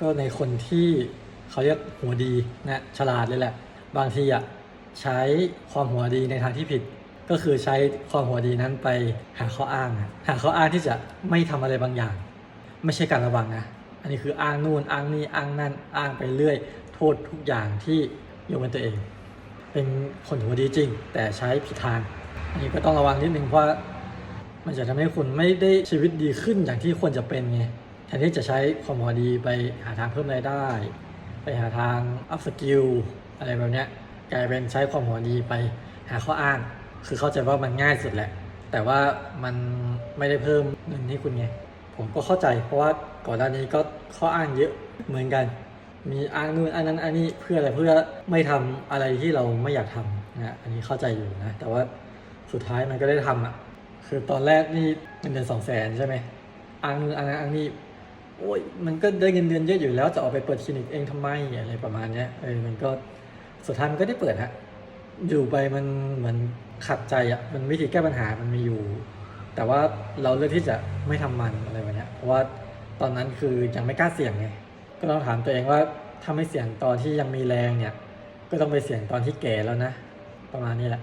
ก็ในคนที่เขาเรียกหัวดีนะฉลาดเลยแหละ บางทีอะใช้ความหัวดีในทางที่ผิด ก็คือใช้ความหัวดีนั้นไปหาข้ออ้างหาข้ออ้างที่จะไม่ทำอะไรบางอย่าง ไม่ใช่การระวังนะอันนี้คืออ้างนู่นอ้างนี่อ้างนั่นอ้างไปเรื่อย โทษทุกอย่างที่โยงเป็นตัวเอง เป็นคนหัวดีจริง แต่ใช้ผิดทางอันนี้ก็ต้องระวังนิดนึงเพราะมันจะทำให้คุณไม่ได้ชีวิตดีขึ้นอย่างที่ควรจะเป็นไง แทนที่จะใช้ความหัวดีไปหาทางเพิ่มรายได้ ไปหาทางอัพสกิลอะไรแบบเนี้ยกลายเป็นใช้ความหัวดีไปหาข้ออ้าง คือเข้าใจว่ามันง่ายสุดแหละ แต่ว่ามันไม่ได้เพิ่มเงินให้คุณไง ผมก็เข้าใจเพราะว่าก่อนหน้านี้ก็ข้ออ้างเยอะเหมือนกัน มีอ้างนู่นอ้างนั้นอันนี้เพื่ออะไรเพื่อไม่ทำอะไรที่เราไม่อยากทำนะอันนี้เข้าใจอยู่นะ แต่ว่าสุดท้ายมันก็ได้ทำอะคือตอนแรกนี่เงินเดือนสองแสนใช่ไหมอ้างนู่นอ้างนั้นอ้างนี่ โอ้ยมันก็ได้เงินเดือนเยอะอยู่แล้วจะออกไปเปิดคลินิกเองทำไมอะไรประมาณเนี้ยเออมันก็สุดท้ายมันก็ได้เปิดฮะอยู่ไปมันเหมือนขัดใจอะมันวิธีแก้ปัญหามันมีอยู่ แต่ว่าเราเลือกที่จะไม่ทำมันอะไรแบบเนี้ยเพราะว่าตอนนั้นคือยังไม่กล้าเสี่ยงไงก็ต้องถามตัวเองว่าถ้าไม่เสี่ยงตอนที่ยังมีแรงเนี่ย ก็ต้องไปเสี่ยงตอนที่แก่แล้วนะ ประมาณนี้แหละ